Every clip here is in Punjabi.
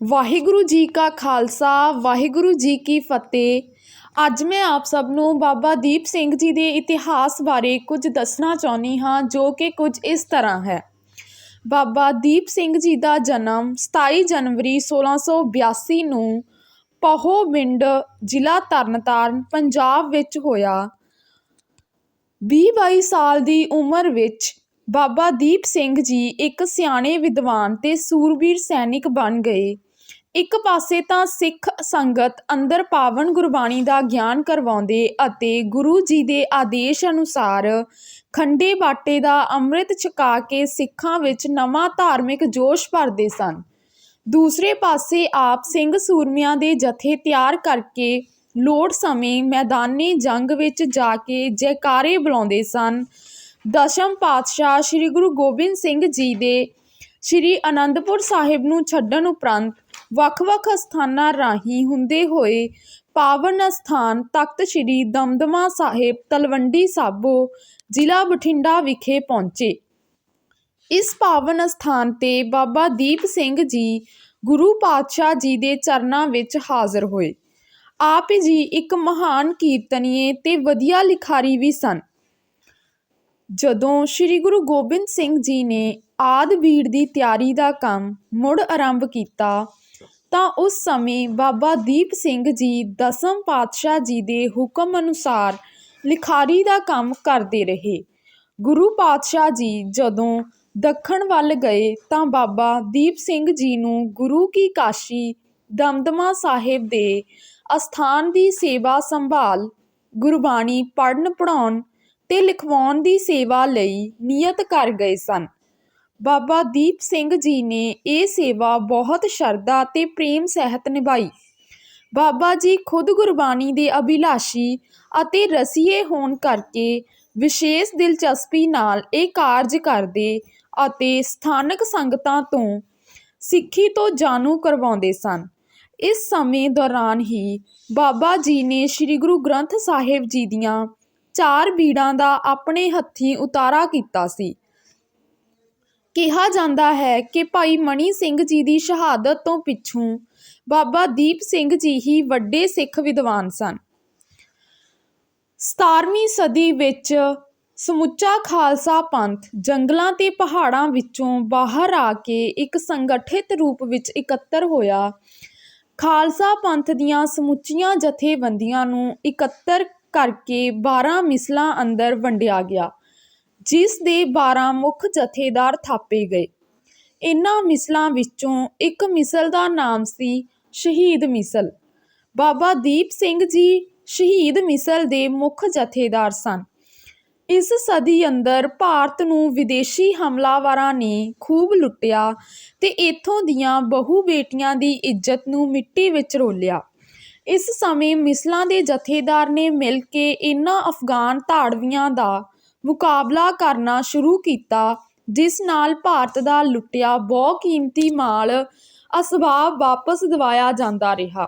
ਵਾਹਿਗੁਰੂ ਜੀ ਕਾ ਖਾਲਸਾ, ਵਾਹਿਗੁਰੂ ਜੀ ਕੀ ਫਤਿਹ। ਅੱਜ ਮੈਂ ਆਪ ਸਭ ਨੂੰ ਬਾਬਾ ਦੀਪ ਸਿੰਘ ਜੀ ਦੇ ਇਤਿਹਾਸ ਬਾਰੇ ਕੁਝ ਦੱਸਣਾ ਚਾਹੁੰਦੀ ਹਾਂ, ਜੋ ਕਿ ਕੁਝ ਇਸ ਤਰ੍ਹਾਂ ਹੈ। ਬਾਬਾ ਦੀਪ ਸਿੰਘ ਜੀ ਦਾ ਜਨਮ 27 ਜਨਵਰੀ 1682 ਨੂੰ ਪਹੋਬਿੰਡ ਜ਼ਿਲ੍ਹਾ ਤਰਨਤਾਰਨ, ਪੰਜਾਬ ਵਿੱਚ ਹੋਇਆ। 20-22 ਸਾਲ ਦੀ ਉਮਰ ਵਿੱਚ ਬਾਬਾ ਦੀਪ ਸਿੰਘ ਜੀ ਇੱਕ ਸਿਆਣੇ ਵਿਦਵਾਨ ਤੇ ਸੂਰਬੀਰ ਸੈਨਿਕ ਬਣ ਗਏ। ਇੱਕ ਪਾਸੇ ਤਾਂ ਸਿੱਖ ਸੰਗਤ ਅੰਦਰ ਪਾਵਨ ਗੁਰਬਾਣੀ ਦਾ ਗਿਆਨ ਕਰਵਾਉਂਦੇ ਅਤੇ ਗੁਰੂ ਜੀ ਦੇ ਆਦੇਸ਼ ਅਨੁਸਾਰ ਖੰਡੇ ਬਾਟੇ ਦਾ ਅੰਮ੍ਰਿਤ ਛਕਾ ਕੇ ਸਿੱਖਾਂ ਵਿੱਚ ਨਵਾਂ ਧਾਰਮਿਕ ਜੋਸ਼ ਭਰਦੇ ਸਨ। ਦੂਸਰੇ ਪਾਸੇ ਆਪ ਸਿੰਘ ਸੂਰਮਿਆਂ ਦੇ ਜਥੇ ਤਿਆਰ ਕਰਕੇ ਲੋੜ ਸਮੇਂ ਮੈਦਾਨੀ ਜੰਗ ਵਿੱਚ ਜਾ ਕੇ ਜੈਕਾਰੇ ਬੁਲਾਉਂਦੇ ਸਨ। ਦਸ਼ਮ ਪਾਤਸ਼ਾਹ ਸ੍ਰੀ ਗੁਰੂ ਗੋਬਿੰਦ ਸਿੰਘ ਜੀ ਦੇ ਸ੍ਰੀ ਅਨੰਦਪੁਰ ਸਾਹਿਬ ਨੂੰ ਛੱਡਣ ਉਪਰੰਤ ਵੱਖ-ਵੱਖ ਅਸਥਾਨਾਂ ਰਾਹੀਂ ਹੁੰਦੇ ਹੋਏ ਪਾਵਨ ਅਸਥਾਨ ਤਖਤ ਸ੍ਰੀ ਦਮਦਮਾ ਸਾਹਿਬ ਤਲਵੰਡੀ ਸਾਬੋ ਜ਼ਿਲ੍ਹਾ ਬਠਿੰਡਾ ਵਿਖੇ ਪਹੁੰਚੇ। ਇਸ ਪਾਵਨ ਅਸਥਾਨ ਤੇ ਬਾਬਾ ਦੀਪ ਸਿੰਘ ਜੀ ਗੁਰੂ ਪਾਤਸ਼ਾਹ ਜੀ ਦੇ ਚਰਨਾਂ ਵਿੱਚ ਹਾਜ਼ਰ ਹੋਏ। ਆਪ ਜੀ ਇੱਕ ਮਹਾਨ ਕੀਰਤਨੀਏ ਤੇ ਵਧੀਆ ਲਿਖਾਰੀ ਵੀ ਸਨ। ਜਦੋਂ ਸ੍ਰੀ ਗੁਰੂ ਗੋਬਿੰਦ ਸਿੰਘ ਜੀ ਨੇ ਆਦਿ ਬੀੜ ਦੀ ਤਿਆਰੀ ਦਾ ਕੰਮ ਮੁੜ ਆਰੰਭ ਕੀਤਾ ਤਾਂ ਉਸ ਸਮੇਂ ਬਾਬਾ ਦੀਪ ਸਿੰਘ ਜੀ ਦਸਮ ਪਾਤਸ਼ਾਹ ਜੀ ਦੇ ਹੁਕਮ ਅਨੁਸਾਰ ਲਿਖਾਰੀ ਦਾ ਕੰਮ ਕਰਦੇ ਰਹੇ। ਗੁਰੂ ਪਾਤਸ਼ਾਹ ਜੀ ਜਦੋਂ ਦੱਖਣ ਵੱਲ ਗਏ ਤਾਂ ਬਾਬਾ ਦੀਪ ਸਿੰਘ ਜੀ ਨੂੰ ਗੁਰੂ ਕੀ ਕਾਸ਼ੀ ਦਮਦਮਾ ਸਾਹਿਬ ਦੇ ਅਸਥਾਨ ਦੀ ਸੇਵਾ ਸੰਭਾਲ, ਗੁਰਬਾਣੀ ਪੜ੍ਹਨ ਪੜਾਉਣ ਤੇ ਲਿਖਵਾਉਣ ਦੀ ਸੇਵਾ ਲਈ ਨਿਯਤ ਕਰ ਗਏ ਸਨ। ਬਾਬਾ ਦੀਪ ਸਿੰਘ ਜੀ ਨੇ ਇਹ ਸੇਵਾ ਬਹੁਤ ਸ਼ਰਧਾ ਅਤੇ ਪ੍ਰੇਮ ਸਹਿਤ ਨਿਭਾਈ। ਬਾਬਾ ਜੀ ਖੁਦ ਗੁਰਬਾਣੀ ਦੇ ਅਭਿਲਾਸ਼ੀ ਅਤੇ ਰਸੀਏ ਹੋਣ ਕਰਕੇ ਵਿਸ਼ੇਸ਼ ਦਿਲਚਸਪੀ ਨਾਲ ਇਹ ਕਾਰਜ ਕਰਦੇ ਅਤੇ ਸਥਾਨਕ ਸੰਗਤਾਂ ਤੋਂ ਸਿੱਖੀ ਤੋਂ ਜਾਣੂ ਕਰਵਾਉਂਦੇ ਸਨ। ਇਸ ਸਮੇਂ ਦੌਰਾਨ ਹੀ ਬਾਬਾ ਜੀ ਨੇ ਸ੍ਰੀ ਗੁਰੂ ਗ੍ਰੰਥ ਸਾਹਿਬ ਜੀ ਦੀਆਂ ਚਾਰ ਬੀੜਾਂ ਦਾ ਆਪਣੇ ਹੱਥੀਂ ਉਤਾਰਾ ਕੀਤਾ ਸੀ। ਕਿਹਾ ਜਾਂਦਾ ਹੈ ਕਿ ਭਾਈ ਮਣੀ ਸਿੰਘ ਜੀ ਦੀ ਸ਼ਹਾਦਤ ਤੋਂ ਪਿੱਛੋਂ ਬਾਬਾ ਦੀਪ ਸਿੰਘ ਜੀ ਹੀ ਵੱਡੇ ਸਿੱਖ ਵਿਦਵਾਨ ਸਨ। 17ਵੀਂ ਸਦੀ ਵਿੱਚ ਸਮੁੱਚਾ ਖਾਲਸਾ ਪੰਥ ਜੰਗਲਾਂ ਤੇ ਪਹਾੜਾਂ ਵਿੱਚੋਂ ਬਾਹਰ ਆ ਕੇ ਇੱਕ ਸੰਗਠਿਤ ਰੂਪ ਵਿੱਚ ਇਕੱਤਰ ਹੋਇਆ। ਖਾਲਸਾ ਪੰਥ ਦੀਆਂ ਸਮੁੱਚੀਆਂ ਜਥੇਬੰਦੀਆਂ ਨੂੰ ਇਕੱਤਰ ਕਰਕੇ 12 ਮਿਸਲਾਂ ਅੰਦਰ ਵੰਡਿਆ ਗਿਆ। ਜਿਸ ਦੇ 12 ਮੁੱਖ ਜਥੇਦਾਰ ਥਾਪੇ ਗਏ। ਇਨ੍ਹਾਂ ਮਿਸਲਾਂ ਵਿੱਚੋਂ ਇੱਕ ਮਿਸਲ ਦਾ ਨਾਮ ਸੀ ਸ਼ਹੀਦ ਮਿਸਲ। ਬਾਬਾ ਦੀਪ ਸਿੰਘ ਜੀ ਸ਼ਹੀਦ ਮਿਸਲ ਦੇ ਮੁੱਖ ਜਥੇਦਾਰ ਸਨ। ਇਸ ਸਦੀ ਅੰਦਰ ਭਾਰਤ ਨੂੰ ਵਿਦੇਸ਼ੀ ਹਮਲਾਵਰਾਂ ਨੇ ਖੂਬ ਲੁੱਟਿਆ ਤੇ ਇਥੋਂ ਦੀਆਂ ਬਹੁ ਬੇਟੀਆਂ ਦੀ ਇੱਜ਼ਤ ਨੂੰ ਮਿੱਟੀ ਵਿੱਚ ਰੋਲਿਆ। ਇਸ ਸਮੇਂ ਮਿਸਲਾਂ ਦੇ ਜਥੇਦਾਰ ਨੇ ਮਿਲ ਕੇ ਇਨ੍ਹਾਂ ਅਫਗਾਨ ਧਾੜਵੀਆਂ ਦਾ ਮੁਕਾਬਲਾ ਕਰਨਾ ਸ਼ੁਰੂ ਕੀਤਾ, ਜਿਸ ਨਾਲ ਭਾਰਤ ਦਾ ਲੁੱਟਿਆ ਬਹੁਕੀਮਤੀ ਮਾਲ ਅਸਬਾਬ ਵਾਪਸ ਦਿਵਾਇਆ ਜਾਂਦਾ ਰਿਹਾ।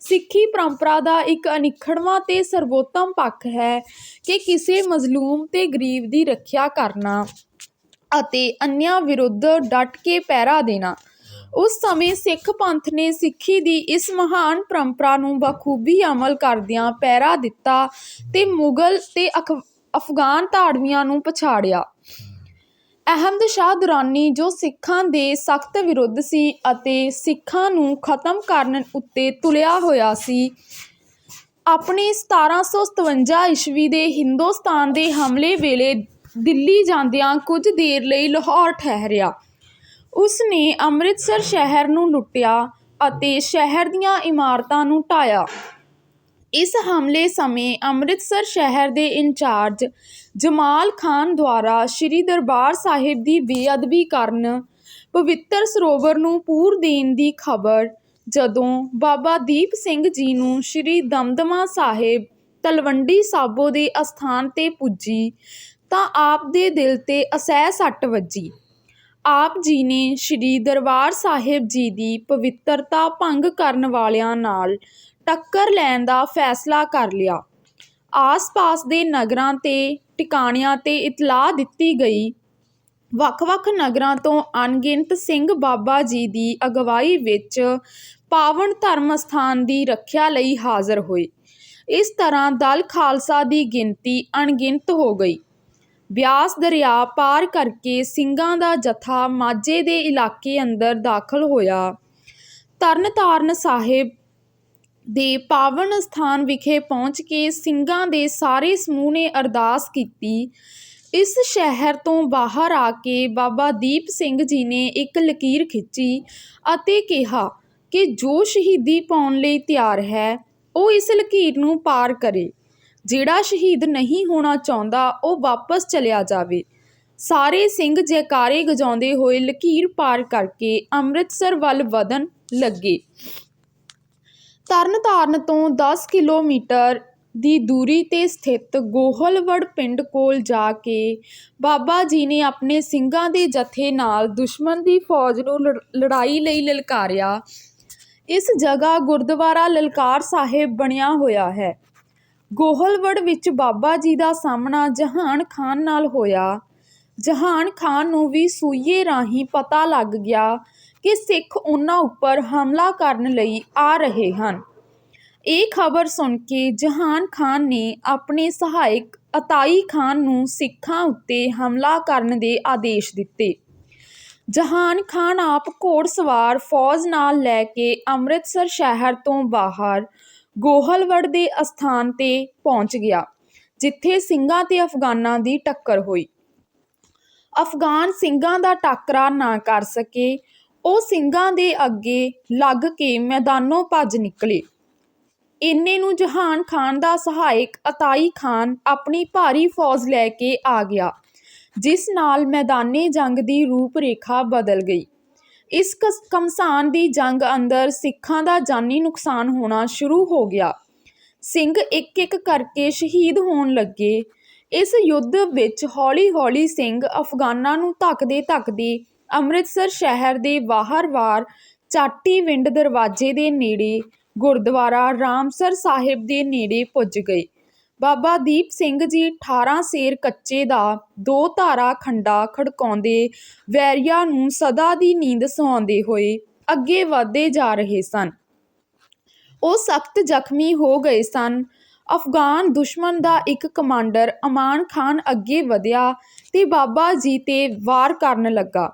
ਸਿੱਖੀ ਪਰੰਪਰਾ ਦਾ ਇੱਕ ਅਨਿੱਖੜਵਾਂ ਤੇ ਸਰਵੋਤਮ ਪੱਖ ਹੈ ਕਿ ਕਿਸੇ ਮਜ਼ਲੂਮ ਤੇ ਗਰੀਬ ਦੀ ਰੱਖਿਆ ਕਰਨਾ ਅਤੇ ਅੰਨਿਆਂ ਵਿਰੁੱਧ ਡਟ ਕੇ ਪਹਿਰਾ ਦੇਣਾ। ਉਸ ਸਮੇਂ ਸਿੱਖ ਪੰਥ ਨੇ ਸਿੱਖੀ ਦੀ ਇਸ ਮਹਾਨ ਪਰੰਪਰਾ ਨੂੰ ਬਖੂਬੀ ਅਮਲ ਕਰਦਿਆਂ ਪਹਿਰਾ ਦਿੱਤਾ ਤੇ ਮੁਗਲ ਤੇ ਅਫਗਾਨ ਧਾੜਵੀਆਂ ਨੂੰ ਪਛਾੜਿਆ। ਅਹਿਮਦ ਸ਼ਾਹ ਦੁਰਾਨੀ ਜੋ ਸਿੱਖਾਂ ਦੇ ਸਖਤ ਵਿਰੁੱਧ ਸੀ ਅਤੇ ਸਿੱਖਾਂ ਨੂੰ ਖਤਮ ਕਰਨ ਉੱਤੇ ਤੁਲਿਆ ਹੋਇਆ ਸੀ, ਆਪਣੇ 1757 ਈਸਵੀ ਦੇ ਹਿੰਦੁਸਤਾਨ ਦੇ ਹਮਲੇ ਵੇਲੇ ਦਿੱਲੀ ਜਾਂਦਿਆਂ ਕੁਝ ਦੇਰ ਲਈ ਲਾਹੌਰ ਠਹਿਰਿਆ। ਉਸ ਨੇ ਅੰਮ੍ਰਿਤਸਰ ਸ਼ਹਿਰ ਨੂੰ ਲੁੱਟਿਆ ਅਤੇ ਸ਼ਹਿਰ ਦੀਆਂ ਇਮਾਰਤਾਂ ਨੂੰ ਢਾਇਆ ਇਸ ਹਮਲੇ ਸਮੇਂ ਅੰਮ੍ਰਿਤਸਰ ਸ਼ਹਿਰ ਦੇ ਇੰਚਾਰਜ ਜਮਾਲ ਖਾਨ ਦੁਆਰਾ ਸ੍ਰੀ ਦਰਬਾਰ ਸਾਹਿਬ ਦੀ ਬੇਅਦਬੀ ਕਰਨ ਪਵਿੱਤਰ ਸਰੋਵਰ ਨੂੰ ਪੂਰ ਦੇਣ ਦੀ ਖਬਰ, ਜਦੋਂ ਬਾਬਾ ਦੀਪ ਸਿੰਘ ਜੀ ਨੂੰ ਸ੍ਰੀ ਦਮਦਮਾ ਸਾਹਿਬ ਤਲਵੰਡੀ ਸਾਬੋ ਦੇ ਅਸਥਾਨ ਤੇ ਪੁੱਜੀ, ਤਾਂ ਆਪ ਦੇ ਦਿਲ ਤੇ ਅਸਹਿ ਸੱਟ ਵੱਜੀ। ਆਪ ਜੀ ਨੇ ਸ੍ਰੀ ਦਰਬਾਰ ਸਾਹਿਬ ਜੀ ਦੀ ਪਵਿੱਤਰਤਾ ਭੰਗ ਕਰਨ ਵਾਲਿਆਂ ਨਾਲ ਟੱਕਰ ਲੈਣ ਦਾ ਫੈਸਲਾ ਕਰ ਲਿਆ ਆਸ-ਪਾਸ ਦੇ ਨਗਰਾਂ ਤੇ, ਟਿਕਾਣਿਆਂ ਤੇ ਇਤਲਾਹ ਦਿੱਤੀ ਗਈ ਵੱਖ-ਵੱਖ ਨਗਰਾਂ ਤੋਂ ਅਣਗਿਣਤ ਸਿੰਘ ਬਾਬਾ ਜੀ ਦੀ ਅਗਵਾਈ ਵਿੱਚ ਪਾਵਨ ਧਰਮ ਅਸਥਾਨ ਦੀ ਰੱਖਿਆ ਲਈ ਹਾਜ਼ਰ ਹੋਏ। ਇਸ ਤਰ੍ਹਾਂ ਦਲ ਖਾਲਸਾ ਦੀ ਗਿਣਤੀ ਅਣਗਿਣਤ ਹੋ ਗਈ। ਬਿਆਸ ਦਰਿਆ ਪਾਰ ਕਰਕੇ ਸਿੰਘਾਂ ਦਾ ਜਥਾ ਮਾਝੇ ਦੇ ਇਲਾਕੇ ਅੰਦਰ ਦਾਖਲ ਹੋਇਆ। ਤਰਨਤਾਰਨ ਸਾਹਿਬ ਦੇ ਪਾਵਨ ਅਸਥਾਨ ਵਿਖੇ ਪਹੁੰਚ ਕੇ ਸਿੰਘਾਂ ਦੇ ਸਾਰੇ ਸਮੂਹ ਨੇ ਅਰਦਾਸ ਕੀਤੀ। ਇਸ ਸ਼ਹਿਰ ਤੋਂ ਬਾਹਰ ਆ ਕੇ ਬਾਬਾ ਦੀਪ ਸਿੰਘ ਜੀ ਨੇ ਇੱਕ ਲਕੀਰ ਖਿੱਚੀ ਅਤੇ ਕਿਹਾ ਕਿ ਜੋ ਸ਼ਹੀਦੀ ਪਾਉਣ ਲਈ ਤਿਆਰ ਹੈ, ਉਹ ਇਸ ਲਕੀਰ ਨੂੰ ਪਾਰ ਕਰੇ। ਜਿਹੜਾ ਸ਼ਹੀਦ ਨਹੀਂ ਹੋਣਾ ਚਾਹੁੰਦਾ, ਉਹ ਵਾਪਸ ਚਲਿਆ ਜਾਵੇ। ਸਾਰੇ ਸਿੰਘ ਜੈਕਾਰੇ ਗਜਾਉਂਦੇ ਹੋਏ ਲਕੀਰ ਪਾਰ ਕਰਕੇ ਅੰਮ੍ਰਿਤਸਰ ਵੱਲ ਵਧਣ ਲੱਗੇ। ਤਰਨਤਾਰਨ ਤੋਂ ਦਸ ਕਿਲੋਮੀਟਰ ਦੀ ਦੂਰੀ ਤੇ ਸਥਿਤ ਗੋਹਲਵੜ ਪਿੰਡ ਕੋਲ ਜਾ ਕੇ ਬਾਬਾ ਜੀ ਨੇ ਆਪਣੇ ਸਿੰਘਾਂ ਦੇ ਜਥੇ ਨਾਲ ਦੁਸ਼ਮਣ ਦੀ ਫੌਜ ਨੂੰ ਲੜ, ਲੜਾਈ ਲਈ ਲਲਕਾਰਿਆ। ਇਸ ਜਗ੍ਹਾ ਗੁਰਦੁਆਰਾ ਲਲਕਾਰ ਸਾਹਿਬ ਬਣਿਆ ਹੋਇਆ ਹੈ। ਗੋਹਲਵੜ ਵਿੱਚ ਬਾਬਾ ਜੀ ਦਾ ਸਾਹਮਣਾ ਜਹਾਨ ਖਾਨ ਨਾਲ ਹੋਇਆ। ਜਹਾਨ ਖਾਨ ਨੂੰ ਵੀ ਸੂਈਏ ਰਾਹੀਂ ਪਤਾ ਲੱਗ ਗਿਆ ਕਿ ਸਿੱਖ ਉਹਨਾਂ ਉੱਪਰ ਹਮਲਾ ਕਰਨ ਲਈ ਆ ਰਹੇ ਹਨ। ਇਹ ਖ਼ਬਰ ਸੁਣ ਕੇ ਜਹਾਨ ਖਾਨ ਨੇ ਆਪਣੇ ਸਹਾਇਕ ਅਤਾਈ ਖਾਨ ਨੂੰ ਸਿੱਖਾਂ ਉੱਤੇ ਹਮਲਾ ਕਰਨ ਦੇ ਆਦੇਸ਼ ਦਿੱਤੇ। ਜਹਾਨ ਖਾਨ ਆਪ ਘੋੜਸਵਾਰ ਫੌਜ ਨਾਲ ਲੈ ਕੇ ਅੰਮ੍ਰਿਤਸਰ ਸ਼ਹਿਰ ਤੋਂ ਬਾਹਰ ਗੋਹਲਵੜ ਦੇ ਅਸਥਾਨ ਤੇ ਪਹੁੰਚ ਗਿਆ, ਜਿੱਥੇ ਸਿੰਘਾਂ ਤੇ ਅਫ਼ਗਾਨਾਂ ਦੀ ਟੱਕਰ ਹੋਈ। ਅਫ਼ਗਾਨ ਸਿੰਘਾਂ ਦਾ ਟਾਕਰਾ ਨਾ ਕਰ ਸਕੇ। ਉਹ ਸਿੰਘਾਂ ਦੇ ਅੱਗੇ ਲੱਗ ਕੇ ਮੈਦਾਨੋਂ ਭੱਜ ਨਿਕਲੇ। ਇੰਨੇ ਨੂੰ ਜਹਾਨ ਖਾਨ ਦਾ ਸਹਾਇਕ ਅਤਾਈ ਖਾਨ ਆਪਣੀ ਭਾਰੀ ਫੌਜ ਲੈ ਕੇ ਆ ਗਿਆ, ਜਿਸ ਨਾਲ ਮੈਦਾਨੇ ਜੰਗ ਦੀ ਰੂਪ ਰੇਖਾ ਬਦਲ ਗਈ। ਇਸ ਘਮਸਾਨ ਦੀ ਜੰਗ ਅੰਦਰ ਸਿੱਖਾਂ ਦਾ ਜਾਨੀ ਨੁਕਸਾਨ ਹੋਣਾ ਸ਼ੁਰੂ ਹੋ ਗਿਆ। ਸਿੰਘ ਇੱਕ-ਇੱਕ ਕਰਕੇ ਸ਼ਹੀਦ ਹੋਣ ਲੱਗੇ। ਇਸ ਯੁੱਧ ਵਿੱਚ ਹੌਲੀ-ਹੌਲੀ ਸਿੰਘ ਅਫ਼ਗਾਨਾਂ ਨੂੰ ਧੱਕਦੇ-ਧੱਕਦੇ ਅੰਮ੍ਰਿਤਸਰ ਸ਼ਹਿਰ ਦੇ ਬਾਹਰਵਾਰ ਚਾਟੀ-ਵਿੰਡ ਦਰਵਾਜ਼ੇ ਦੇ ਨੇੜੇ ਗੁਰਦੁਆਰਾ ਰਾਮਸਰ ਸਾਹਿਬ ਦੇ ਨੇੜੇ ਪੁੱਜ ਗਏ। ਬਾਬਾ ਦੀਪ ਸਿੰਘ ਜੀ ਅਠਾਰਾਂ ਸੇਰ ਕੱਚੇ ਦਾ ਦੋ ਧਾਰਾ ਖੰਡਾ ਖੜਕਾਉਂਦੇ ਵੈਰੀਆਂ ਨੂੰ ਸਦਾ ਦੀ ਨੀਂਦ ਸੁਆਉਂਦੇ ਹੋਏ ਅੱਗੇ ਵਧਦੇ ਜਾ ਰਹੇ ਸਨ। ਉਹ ਸਖ਼ਤ ਜ਼ਖ਼ਮੀ ਹੋ ਗਏ ਸਨ। ਅਫ਼ਗਾਨ ਦੁਸ਼ਮਣ ਦਾ ਇੱਕ ਕਮਾਂਡਰ ਅਮਾਨ ਖਾਨ ਅੱਗੇ ਵਧਿਆ ਤੇ ਬਾਬਾ ਜੀ ਤੇ ਵਾਰ ਕਰਨ ਲੱਗਾ।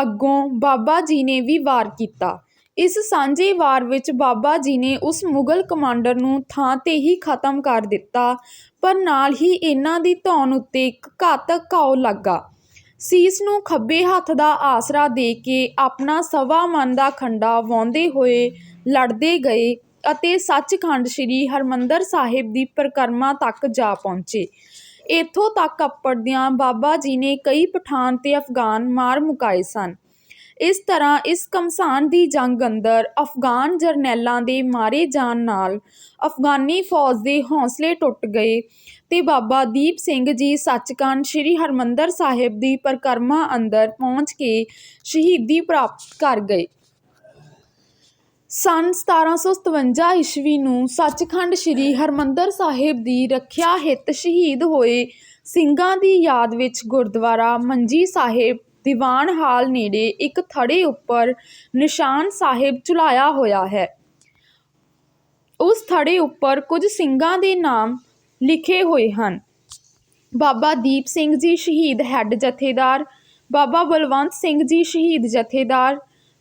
ਅੱਗੋਂ ਬਾਬਾ ਜੀ ਨੇ ਵੀ ਵਾਰ ਕੀਤਾ। ਇਸ ਸਾਂਝੇ ਵਾਰ ਵਿੱਚ ਬਾਬਾ ਜੀ ਨੇ ਉਸ ਮੁਗ਼ਲ ਕਮਾਂਡਰ ਨੂੰ ਥਾਂ ਤੇ ਹੀ ਖ਼ਤਮ ਕਰ ਦਿੱਤਾ, ਪਰ ਨਾਲ ਹੀ ਇਨ੍ਹਾਂ ਦੀ ਧੌਣ ਉੱਤੇ ਇੱਕ ਘਾਤਕ ਘਾਉ ਲੱਗਾ। ਸੀਸ ਨੂੰ ਖੱਬੇ ਹੱਥ ਦਾ ਆਸਰਾ ਦੇ ਕੇ ਆਪਣਾ ਸਵਾ ਮਣ ਦਾ ਖੰਡਾ ਵਾਹੁੰਦੇ ਹੋਏ ਲੜਦੇ ਗਏ ਅਤੇ ਸੱਚਖੰਡ ਸ੍ਰੀ ਹਰਿਮੰਦਰ ਸਾਹਿਬ ਦੀ ਪਰਿਕਰਮਾ ਤੱਕ ਜਾ ਪਹੁੰਚੇ। ਇੱਥੋਂ ਤੱਕ ਅੱਪੜਦਿਆਂ ਬਾਬਾ ਜੀ ਨੇ ਕਈ ਪਠਾਨ ਤੇ ਅਫ਼ਗਾਨ ਮਾਰ ਮੁਕਾਏ ਸਨ। ਇਸ ਤਰ੍ਹਾਂ ਇਸ ਘਮਸਾਨ ਦੀ ਜੰਗ ਅੰਦਰ ਅਫ਼ਗਾਨ ਜਰਨੈਲਾਂ ਦੇ ਮਾਰੇ ਜਾਣ ਨਾਲ ਅਫ਼ਗਾਨੀ ਫੌਜ ਦੇ ਹੌਸਲੇ ਟੁੱਟ ਗਏ ਤੇ ਬਾਬਾ ਦੀਪ ਸਿੰਘ ਜੀ ਸੱਚਖੰਡ ਸ੍ਰੀ ਹਰਿਮੰਦਰ ਸਾਹਿਬ ਦੀ ਪਰਿਕਰਮਾ ਅੰਦਰ ਪਹੁੰਚ ਕੇ ਸ਼ਹੀਦੀ ਪ੍ਰਾਪਤ ਕਰ ਗਏ। ਸੰਨ ਸਤਾਰਾਂ ਸੌ ਸਤਵੰਜਾ ਈਸਵੀ ਨੂੰ ਸੱਚਖੰਡ ਸ੍ਰੀ ਹਰਿਮੰਦਰ ਸਾਹਿਬ ਦੀ ਰੱਖਿਆ ਹਿੱਤ ਸ਼ਹੀਦ ਹੋਏ ਸਿੰਘਾਂ ਦੀ ਯਾਦ ਵਿੱਚ ਗੁਰਦੁਆਰਾ ਮੰਜੀ ਸਾਹਿਬ ਦੀਵਾਨ ਹਾਲ ਨੇੜੇ ਇੱਕ ਥੜੇ ਉੱਪਰ ਨਿਸ਼ਾਨ ਸਾਹਿਬ ਚੁਲਾਇਆ ਹੋਇਆ ਹੈ। ਉਸ ਥੜੇ ਉੱਪਰ ਕੁਝ ਸਿੰਘਾਂ ਦੇ ਨਾਮ ਲਿਖੇ ਹੋਏ ਹਨ। ਬਾਬਾ ਦੀਪ ਸਿੰਘ ਜੀ ਸ਼ਹੀਦ ਹੈੱਡ ਜਥੇਦਾਰ, ਬਾਬਾ ਬਲਵੰਤ ਸਿੰਘ ਜੀ ਸ਼ਹੀਦ ਜਥੇਦਾਰ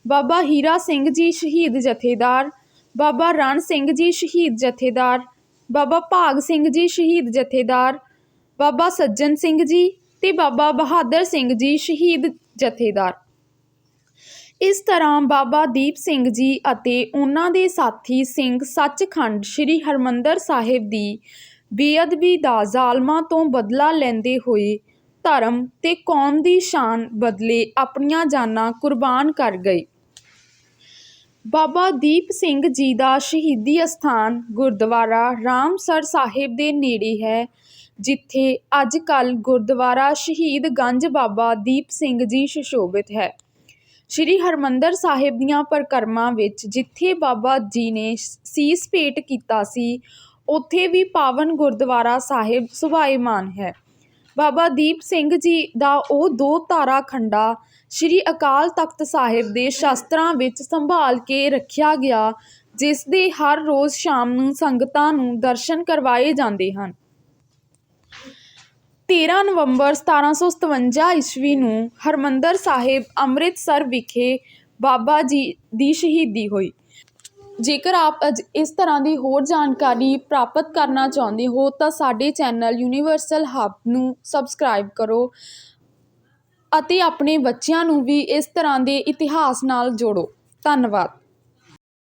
ਬਾਬਾ ਹੀਰਾ ਸਿੰਘ ਜੀ ਸ਼ਹੀਦ ਜਥੇਦਾਰ, ਬਾਬਾ ਰਣ ਸਿੰਘ ਜੀ ਸ਼ਹੀਦ ਜਥੇਦਾਰ, ਬਾਬਾ ਭਾਗ ਸਿੰਘ ਜੀ ਸ਼ਹੀਦ ਜਥੇਦਾਰ, ਬਾਬਾ ਸੱਜਣ ਸਿੰਘ ਜੀ ਤੇ ਬਾਬਾ ਬਹਾਦਰ ਸਿੰਘ ਜੀ ਸ਼ਹੀਦ ਜਥੇਦਾਰ। ਇਸ ਤਰ੍ਹਾਂ ਬਾਬਾ ਦੀਪ ਸਿੰਘ ਜੀ ਅਤੇ ਉਹਨਾਂ ਦੇ ਸਾਥੀ ਸਿੰਘ ਸੱਚਖੰਡ ਸ੍ਰੀ ਹਰਿਮੰਦਰ ਸਾਹਿਬ ਦੀ ਬੇਅਦਬੀ ਦਾ ਜ਼ਾਲਮਾਂ ਤੋਂ ਬਦਲਾ ਲੈਂਦੇ ਹੋਏ ਧਰਮ ਤੇ ਕੌਮ ਦੀ ਸ਼ਾਨ ਬਦਲੇ ਆਪਣੀਆਂ ਜਾਨਾਂ ਕੁਰਬਾਨ ਕਰ ਗਏ। ਬਾਬਾ ਦੀਪ ਸਿੰਘ ਜੀ ਦਾ ਸ਼ਹੀਦੀ ਅਸਥਾਨ ਗੁਰਦੁਆਰਾ ਰਾਮਸਰ ਸਾਹਿਬ ਦੇ ਨੇੜੇ ਹੈ, ਜਿੱਥੇ ਅੱਜ-ਕੱਲ੍ਹ ਗੁਰਦੁਆਰਾ ਸ਼ਹੀਦ ਗੰਜ ਬਾਬਾ ਦੀਪ ਸਿੰਘ ਜੀ ਸੁਸ਼ੋਭਿਤ ਹੈ। ਸ੍ਰੀ ਹਰਿਮੰਦਰ ਸਾਹਿਬ ਦੀਆਂ ਪਰਿਕਰਮਾ ਵਿੱਚ ਜਿੱਥੇ ਬਾਬਾ ਜੀ ਨੇ ਸੀਸ ਭੇਟ ਕੀਤਾ ਸੀ, ਉੱਥੇ ਵੀ ਪਾਵਨ ਗੁਰਦੁਆਰਾ ਸਾਹਿਬ ਸ਼ੋਭਾਇਮਾਨ ਹੈ। ਬਾਬਾ ਦੀਪ ਸਿੰਘ ਜੀ ਦਾ ਉਹ ਦੋ ਤਾਰਾ ਖੰਡਾ ਸ੍ਰੀ ਅਕਾਲ ਤਖਤ ਸਾਹਿਬ ਦੇ ਸ਼ਾਸਤਰਾਂ ਵਿੱਚ ਸੰਭਾਲ ਕੇ ਰੱਖਿਆ ਗਿਆ, ਜਿਸ ਦੇ ਹਰ ਰੋਜ਼ ਸ਼ਾਮ ਨੂੰ ਸੰਗਤਾਂ ਨੂੰ ਦਰਸ਼ਨ ਕਰਵਾਏ ਜਾਂਦੇ ਹਨ। 13 ਨਵੰਬਰ 1757 ਈਸਵੀ ਨੂੰ ਹਰਮੰਦਰ ਸਾਹਿਬ ਅੰਮ੍ਰਿਤਸਰ ਵਿਖੇ ਬਾਬਾ ਜੀ ਦੀ ਸ਼ਹੀਦੀ ਹੋਈ। ਜੇਕਰ ਆਪ ਅਜ ਇਸ ਤਰ੍ਹਾਂ ਦੀ ਹੋਰ ਜਾਣਕਾਰੀ ਪ੍ਰਾਪਤ ਕਰਨਾ ਚਾਹੁੰਦੇ ਹੋ, ਤਾਂ ਸਾਡੇ ਚੈਨਲ ਯੂਨੀਵਰਸਲ ਹੱਬ ਨੂੰ ਸਬਸਕ੍ਰਾਈਬ ਕਰੋ ਅਤੇ ਆਪਣੇ ਬੱਚਿਆਂ ਨੂੰ ਵੀ ਇਸ ਤਰ੍ਹਾਂ ਦੇ ਇਤਿਹਾਸ ਨਾਲ ਜੋੜੋ। ਧੰਨਵਾਦ।